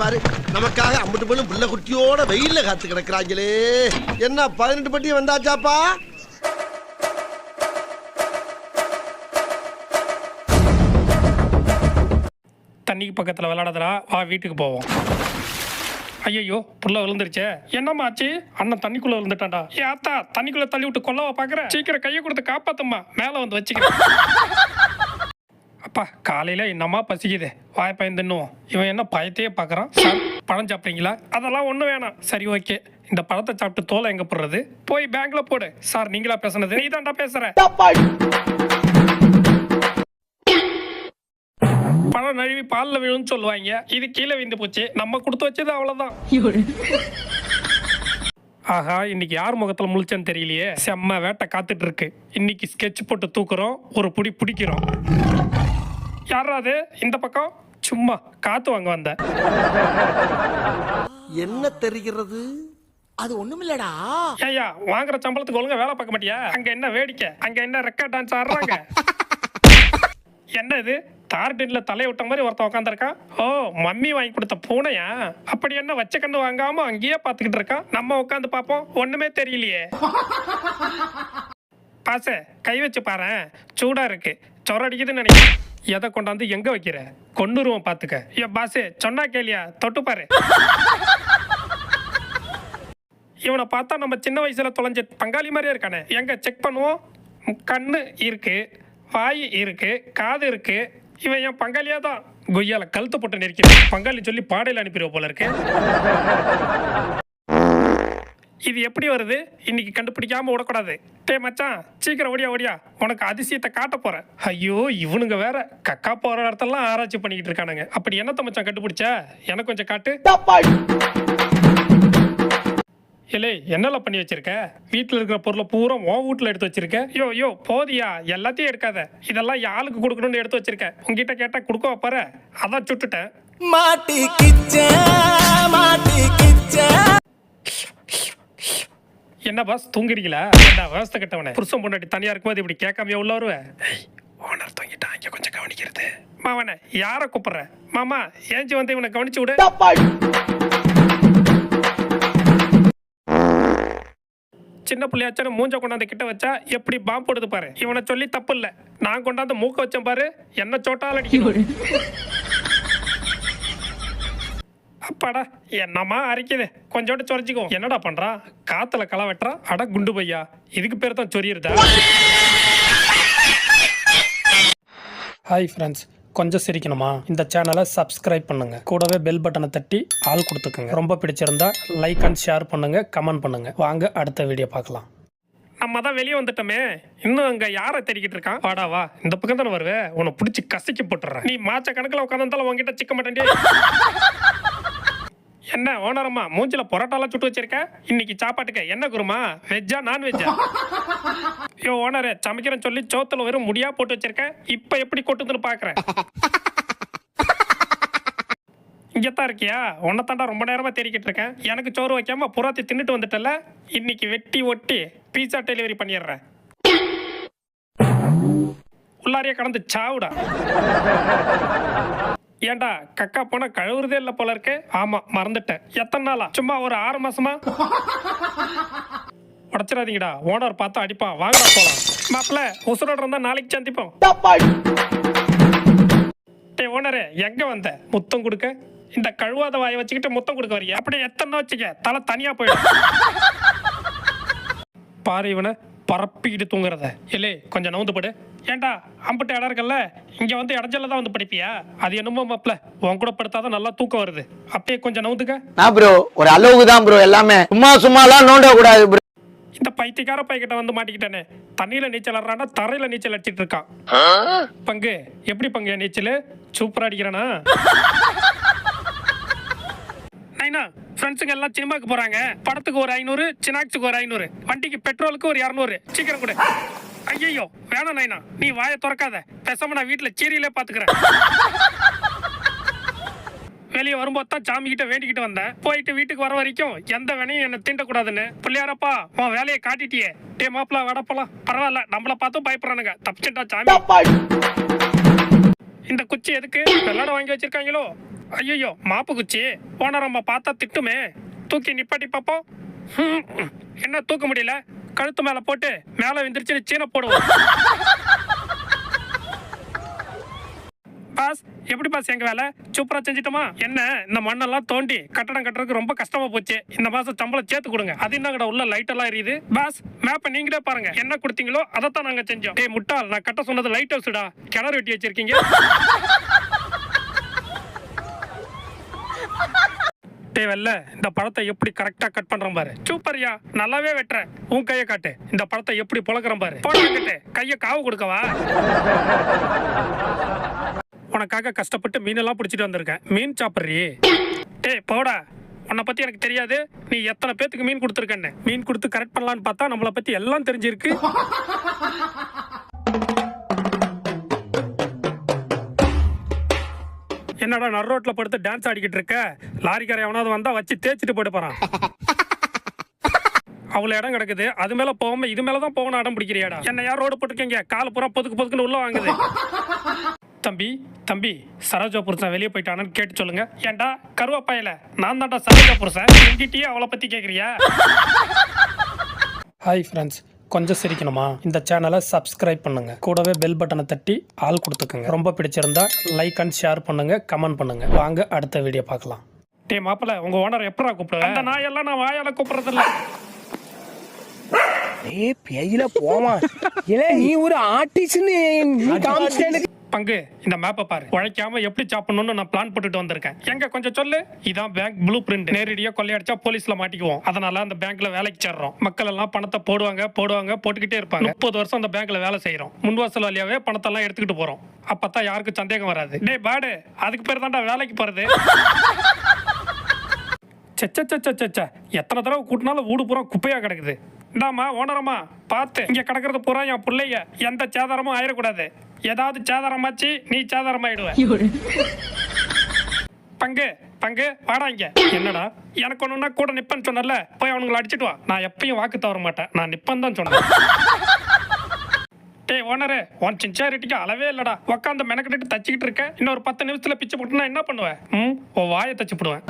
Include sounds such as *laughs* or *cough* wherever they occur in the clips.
பாரு நமக்காக அம்பட்டு பொண்ணு புள்ள குட்டியோட வெயில்ல காத்து கிடக்குறாங்களே. என்ன பதினெட்டு பட்டி வந்தாச்சாப்பா? தண்ணிக்கு பக்கத்தில் விளையாடாதடா வா வீட்டுக்கு போவோம். ஐயோ புள்ள விழுந்துருச்சே. என்னம்மா ஆச்சு? அண்ணன் தண்ணிக்குள்ள விழுந்துட்டான்டா. ஏ ஆத்தா தண்ணிக்குள்ள தள்ளி விட்டு கொல்லவா பாக்குற? சீக்கிரம் கையை கொடுத்து காப்பாத்தம்மா. மேல வந்து வச்சுக்கிறேன். அப்பா காலையில என்னம்மா பசிக்குது? வாய் பயந்துன்னுவோம் இவன் என்ன பயத்தையே பார்க்குறான்? சார் பழம் சாப்பிட்றீங்களா? அதெல்லாம் ஒன்றும் வேணாம். சரி ஓகே. இந்த பழத்தை சாப்பிட்டு தோலை எங்கே போடுறது? போய் பேங்க்ல போடு. சார் நீங்களா பேசுனது? நீ தான்டா பேசுற. பழம் நழுவி பால்ல விழுன்னு சொல்லுவாங்க. இது கீழே விந்து போச்சு. நம்ம கொடுத்து வச்சது அவ்வளோதான் ஆஹா இன்னைக்கு யார் முகத்துல முழிச்சேன்னு தெரியலையே. செம்ம வேட்டை காத்துட்டு இருக்கு இன்னைக்கு ஸ்கெட்ச் போட்டு தூக்குறோம் ஒரு புடி பிடிக்கிறோம். யாரா அது? இந்த பக்கம்? சும்மா காத்து வாங்க வந்த. என்ன தெரிகிறது? அது ஒண்ணுமில்லடா. ஏய்யா வாங்குற சம்பளத்துக்கு ஒழுங்கா வேலை பார்க்க மாட்டியா? அங்க என்ன வேடிக்கை? அங்க என்ன ரெக்கார்ட் டான்ஸ் ஆடுறாங்க? என்ன இது தார்டின்ல தலையை விட்ட மாதிரி ஒருத்தன் உட்காந்துருக்கான் ஓ மம்மி வாங்கி கொடுத்த பூனையா? அப்படி என்ன வச்ச கண்ணு வாங்காம அங்கேயே பார்த்துக்கிட்டு இருக்கான் நம்ம உட்காந்து பார்ப்போம். ஒண்ணுமே தெரியலையே. பாச கை வச்சு பாரு. சூடா இருக்கு. சொரடிக்குதுன்னு நினைக்கிறேன். எதை கொண்டாந்து எங்க வைக்கிற? கொண்டுருவோம் பாத்துக்க ஏ பாசு சொன்னா கேளியா? தொட்டு பாரு. இவனை பார்த்தா நம்ம சின்ன வயசுல தொலைஞ்ச பங்காளி மாதிரியே இருக்கானே. எங்க செக் பண்ணுவோம்? கண்ணு இருக்கு. வாய் இருக்கு காது இருக்கு. இவன் என் பங்காளியா தான். கொய்யால கழுத்து போட்டு நெரிக்கிறேன் பங்காளி சொல்லி பாடையில் அனுப்பிடுவோம் போல இருக்கு. இது எப்படி வருது? இன்னைக்கு கண்டுபிடிக்காம விடக்கூடாது டே மச்சான் சீக்கிரம் ஓடியா ஓடியா. உனக்கு அதிசயத்தை காட்ட போறேன். ஐயோ இவனுங்க வேற. கக்கா போற இடத்தெல்லாம் ஆராய்ச்சி பண்ணிக்கிட்டு இருக்கானுங்க. அப்படி என்னத்த மச்சான் கண்டுபிடிச்ச? எனக்கு கொஞ்சம் காட்டு. இல்லை என்னல பண்ணி வச்சிருக்க? வீட்டில் இருக்கிற பொருளை பூரா உன் வீட்டில் எடுத்து வச்சிருக்க? யோ யோ போதியா எல்லாத்தையும் எடுக்காத. இதெல்லாம் என் ஆளுக்கு கொடுக்கணும்னு எடுத்து வச்சிருக்கேன் உங்ககிட்ட கேட்டா கொடுக்க பாரு அதான் சுட்டுட்டேன். மாட்டி கிச்ச மாட்டி கிச்ச என்ன பாஸ் தூங்குறீங்களா விவசாய கட்டவனே. புருஷன் பொண்டாட்டி தனியா இருக்கும்போது இப்படி கேட்காம உள்ள வருவேன் ஓனர் தூங்கிட்டான் இங்க கொஞ்சம் கவனிக்கிறது. மாவனே யாரை கூப்பிடுற? மாமா ஏஞ்சி வந்து இவனை கவனிச்சு விடு. சின்ன பிள்ளையாச்சும் மூஞ்ச கொண்டாந்து கிட்ட வச்சா எப்படி பாம்பு போடுது பாரு? இவனை சொல்லி தப்பு இல்ல நான் கொண்டாந்து மூக்க வச்சேன் பாரு என்ன சோட்டால் அடிக்கணும். அப்பாடா என்னம்மா அரைக்குது? கொஞ்சோண்டு சொரிஞ்சுக்கோ. என்னடா பண்றா? காத்துல களை வெட்டுறா? அட குண்டு பையா. இதுக்கு பேர் தான் சொரியிருதா ஹாய் ஃப்ரெண்ட்ஸ் கொஞ்சம் சிரிக்கணுமா? இந்த சேனலை சப்ஸ்கிரைப் பண்ணுங்க. கூடவே பெல் பட்டனை தட்டி ஆள் கொடுத்துக்கோங்க. ரொம்ப பிடிச்சிருந்தா லைக் அண்ட் ஷேர் பண்ணுங்க கமெண்ட் பண்ணுங்க. வாங்க அடுத்த வீடியோ பார்க்கலாம். நம்ம தான் வெளியே வந்துட்டோமே. இன்னும் அங்க யாரை தேடிக்கிட்டு இருக்கான்? வாடா வா. இந்த பக்கம் தானே வருவே? உன்னை பிடிச்சி கசக்கி போட்டுறேன் நீ மாச்ச கணக்கில் உட்காந்து உங்ககிட்ட சிக்க மாட்டேன் என்ன ஓனரம்மா மூஞ்சில பரோட்டாலாம் சுட்டு வச்சிருக்க? இன்னைக்கு சாப்பாட்டுக்கு என்ன குருமா? வெஜ்ஜா நான் வெஜ்ஜா ஐயோ *laughs* ஓனரே சமைக்கிறேன்னு சொல்லி சோத்துல வெறும் முடியா போட்டு வச்சிருக்க? இப்ப எப்படி கொட்டுதுன்னு பாக்குறேன்? *laughs* இங்கத்தான் இருக்கியா? உன்னை தாண்டா ரொம்ப நேரமா தேடிக்கிட்டு இருக்கேன். எனக்கு சோறு வைக்காம புறாத்தி தின்னுட்டு வந்துட்டல இன்னைக்கு வெட்டி ஒட்டி பீஸா டெலிவரி பண்ணிடுறேன். *laughs* உள்ளாரியே கடந்து சாவுடா. ஏன்டா கக்கா போனா கழுவுறதே இல்ல போல இருக்கு? ஆமா மறந்துட்டேன். எத்தனை நாளா? சும்மா ஒரு ஆறு மாசமா? உடச்சிடாதீங்கடா. ஓனர் பார்த்தா அடிப்பான் வாங்கடா போலாம். மாப்பிள்ள உசுரோட இருந்தா நாளைக்கு சந்திப்போம். டே ஓனரே எங்க வந்த? முத்தம் கொடுக்க? இந்த கழுவாத வாயை வச்சுக்கிட்டு முத்தம் கொடுக்க வரீங்க அப்படியே எத்தனை வச்சுக்க? தலை தனியா போயிடும். பாரு இவனை. பரப்பிக்கிட்டு தூங்குறத. இல்லே கொஞ்சம் நவுந்து படு. ஏன்டா அம்பட்டு இடம் இருக்குல்ல? இங்க வந்து இடஞ்சல தான் வந்து படிப்பியா? அது என்னமோ மாப்ள உன் கூட படுத்தாதான் நல்லா தூக்கம் வருது. அப்படியே கொஞ்சம் நவுந்துக்க. நான் ப்ரோ ஒரு அளவுக்கு தான் ப்ரோ எல்லாமே. சும்மா சும்மாலாம் நோண்ட கூடாது ப்ரோ இந்த பைத்தியக்கார பைக்கிட்ட வந்து மாட்டிக்கிட்டானே. தண்ணியில நீச்சல் ஆடுறானா தரையில நீச்சல் அடிச்சிட்டு இருக்கான். பங்கு எப்படி பங்கு நீச்சல்? சூப்பரா அடிக்கிறானா? நைனா ஃப்ரெண்ட்ஸுங்க எல்லாம் சினிமாக்கு போறாங்க. படத்துக்கு ஒரு ஐநூறு சினாக்ஸுக்கு ஒரு ஐநூறு வண்டிக்கு பெட்ரோலுக்கு ஒரு இரநூறு. சீக்கிரம் கொடு. ஐயோ வேணாம் நைனா நீ வாயை திறக்காத. பேசாம நான் வீட்டுல சீரியலே பாத்துக்கிறேன். வெளியே வரும்போது தான் சாமி கிட்ட வேண்டிக்கிட்டு வந்தேன். போயிட்டு வீட்டுக்கு வர வரைக்கும் எந்த வேணையும் என்ன தீண்டக்கூடாதுன்னு. பிள்ளையாரப்பா உன் வேலையை காட்டிட்டியே. டே மாப்பிள வடப்பலாம் பரவாயில்ல நம்மள பார்த்தும் பயப்படுறானுங்க. தப்பிச்சுட்டா சாமி. இந்த குச்சி எதுக்கு? வெள்ளாட வாங்கி வச்சிருக்காங்களோ? ஐயோ மாப்பு குச்சி. ஓனர் அம்மா பார்த்தா திட்டுமே. தூக்கி நிப்பாட்டி பார்ப்போம் என்ன தூக்க முடியல? கழுத்து மேல போட்டு மேல விந்திரிச்சு சீன போடுவோம். பாஸ் எப்படி பாஸ் எங்க வேலை? சூப்பரா செஞ்சிட்டோமா? என்ன இந்த மண்ணெல்லாம் தோண்டி கட்டடம் கட்டுறதுக்கு ரொம்ப கஷ்டமா போச்சு. இந்த மாசம் சம்பளம் சேர்த்து கொடுங்க. அது என்னங்கடா உள்ள லைட் எல்லாம் எரியுது? பாஸ் மேப்பை நீங்களே பாருங்க. என்ன கொடுத்தீங்களோ அதைத்தான் நாங்க செஞ்சோம். டேய் முட்டாள் நான் கட்ட சொன்னது லைட் ஹவுஸ்டா கிணறு வெட்டி வச்சிருக்கீங்க? டேய் வெல்ல இந்த பழத்தை எப்படி கரெக்டா கட் பண்ற பாரு. சூப்பர்யா நல்லாவே வெட்டுறேன் உன் கையை காட்டு. இந்த பழத்தை எப்படி புழக்கிறேன் பாரு. போட்டு கையை காவு கொடுக்கவா? உனக்காக கஷ்டப்பட்டு மீனெல்லாம் பிடிச்சிட்டு வந்திருக்கேன். மீன் சாப்பிட்றியே டேய் போடா. உன்னை பத்தி எனக்கு தெரியாது. நீ எத்தனை பேத்துக்கு மீன் கொடுத்துருக்கன்னு. மீன் கொடுத்து கரெக்ட் பண்ணலான்னு பார்த்தா நம்மளை பத்தி எல்லாம் தெரிஞ்சிருக்கு. என்னடா நர் ரோட்ல படுத்து டான்ஸ் ஆடிக்கிட்டு இருக்க? லாரிக்கார எவனாவது வந்தா வச்சு தேய்ச்சிட்டு போயிட்டு போறான். அவ்வளோ இடம் கிடக்குது. அது மேல போகாம இது மேல தான் போகணும் இடம் பிடிக்கிறியாடா? என்ன யார் ரோடு போட்டுருக்கீங்க? கால் புறம் பொதுக்கு பொதுக்குன்னு உள்ள வாங்குது. தம்பி தம்பி சரோஜா புருஷன் வெளியே போயிட்டானு கேட்டு சொல்லுங்க. ஏன்டா கருவாப்பாயில? நான் தான்டா சரோஜா புருஷன் என்கிட்டயே அவளை பத்தி கேக்குறியா? ஹாய் ஃப்ரெண்ட்ஸ் கொஞ்சம் சிரிக்கணுமா? இந்த சேனலை சப்ஸ்கிரைப் பண்ணுங்க. கூடவே பெல் பட்டனை தட்டி ஆள் கொடுத்துக்கோங்க. ரொம்ப பிடிச்சிருந்தா லைக் அண்ட் ஷேர் பண்ணுங்க கமெண்ட் பண்ணுங்க. வாங்க அடுத்த வீடியோ பார்க்கலாம். டே மாப்பிள்ள உங்க ஓனர் எப்படா கூப்பிடுவேன் அந்த நாயெல்லாம் நான் வாயால கூப்பிடுறது இல்ல ஏய் பெயில போமா இல்ல நீ ஒரு ஆர்டிஸ்ட்னு பங்கு. இந்த மேப்பை பாரு. உழைக்காம எப்படி சாப்பிடணும்னு நான் பிளான் போட்டுட்டு வந்திருக்கேன். எங்க கொஞ்சம் சொல்லு? இதான் பேங்க் ப்ளூ பிரிண்ட் நேரடியாக கொள்ளையடிச்சா போலீஸ்ல மாட்டிக்குவோம். அதனால அந்த பேங்க்ல வேலைக்கு சேர்றோம். மக்கள் எல்லாம் பணத்தை போடுவாங்க போடுவாங்க போட்டுக்கிட்டே இருப்பாங்க. முப்பது வருஷம் அந்த பேங்க்ல வேலை செய்யறோம் முன்வாசல் வழியாவே பணத்தை எல்லாம் எடுத்துக்கிட்டு போறோம். அப்பதான் யாருக்கும் சந்தேகம் வராது. டே பாடு. அதுக்கு பேர் தான்டா வேலைக்கு போறது. சச்சச்சச்சச்ச எத்தனை தடவை கூட்டினாலும் வீடு பூரா குப்பையா கிடக்குது. இந்தாம்மா ஓனரம்மா பார்த்து. இங்க கிடக்கிறது பூரா என் பிள்ளைய எந்த சேதாரமும் ஆயிடக்கூடாது ஏதாவது சேதாரமாச்சு நீ சேதாரமாயிடுவ பங்கு பங்கு வாடா இங்க. என்னடா? எனக்கு ஒண்ணுன்னா கூட நிப்பேன்னு சொன்னல போய் அவனுங்களை அடிச்சிட்டு வா. நான் எப்பயும் வாக்கு தவற மாட்டேன். நான் நிப்பன் தான் சொன்னேன். டேய் ஓனரு உன் சின்சாரிட்டிக்கு அளவே இல்லடா. உட்காந்து மெனக்கிட்டு தச்சிக்கிட்டு இருக்க. இன்னொரு பத்து நிமிஷத்துல பிச்சை போட்டுனா என்ன பண்ணுவேன் ம்? உன் வாயை தச்சு போடுவேன்.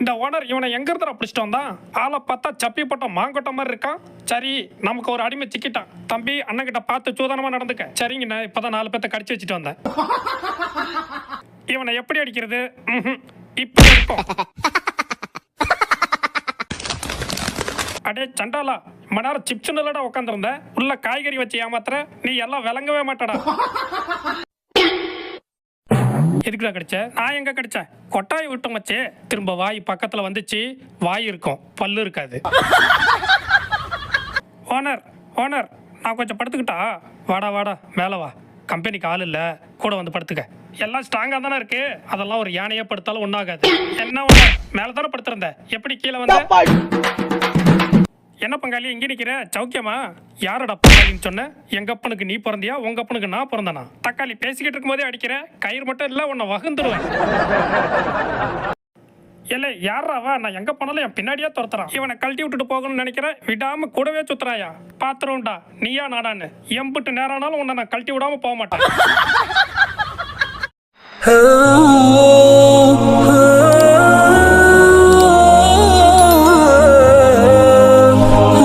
இந்த ஓனர் இவனை எங்கிருந்தா பிடிச்சிட்டு வந்தான்? ஆளை பார்த்தா சப்பி போட்ட மாங்கொட்ட மாதிரி இருக்கான். சரி நமக்கு ஒரு அடிமை சிக்கிட்டான். தம்பி அண்ணன் கிட்ட பார்த்து சூதனமா நடந்துக்க. சரிங்க இப்பதான் நாலு பேர்த்த கடிச்சு வச்சுட்டு வந்தேன். இவனை எப்படி அடிக்கிறது? இப்படி இருக்கும். அடே சண்டாலா மணாரம் சிப்ஸ் நல்லடா உட்காந்துருந்த உள்ள காய்கறி வச்சு ஏமாத்துற. நீ எல்லாம் விளங்கவே மாட்டடா. எதுக்குடா கிடைச்ச? நான் எங்க கடிச்சேன் கொட்டாய் விட்டு மச்சே. திரும்ப வாய் பக்கத்துல வந்துச்சு. வாய் இருக்கும். பல்லு இருக்காது. ஓனர் ஓனர் நான் கொஞ்சம் படுத்துக்கிட்டா? வாடா வாடா மேலே வா. கம்பெனிக்கு ஆள் இல்லை. கூட வந்து படுத்துக்க. எல்லாம் ஸ்ட்ராங்காக தானே இருக்கு? அதெல்லாம் ஒரு யானையே படுத்தாலும் ஒன்றாகாது என்ன ஒன்று மேலே தானே படுத்திருந்த? எப்படி கீழே வந்த? என்ன பங்காளி எங்கே நிற்கிற சௌக்கியமா? யாரடா பங்காளின்னு சொன்ன? எங்க அப்பனுக்கு நீ பிறந்தியா? உங்க அப்பனுக்கு நான் பிறந்தனா? தக்காளி பேசிக்கிட்டு இருக்கும்போதே அடிக்கிற? கயிறு மட்டும் இல்லை உன்னை வகுந்துடுவேன் இல்லை யாராவா நான் எங்க போனாலும் என் பின்னாடியே துரத்துறான். இவனை கழட்டி விட்டுட்டு போகணும்னு நினைக்கிறேன் விடாம கூடவே சுத்துறாயா? பாத்திரம்டா நீயா நாடான்னு எம்பிட்டு நேரானாலும் உன்னை நான் கழட்டி விடாம போக மாட்டேன்.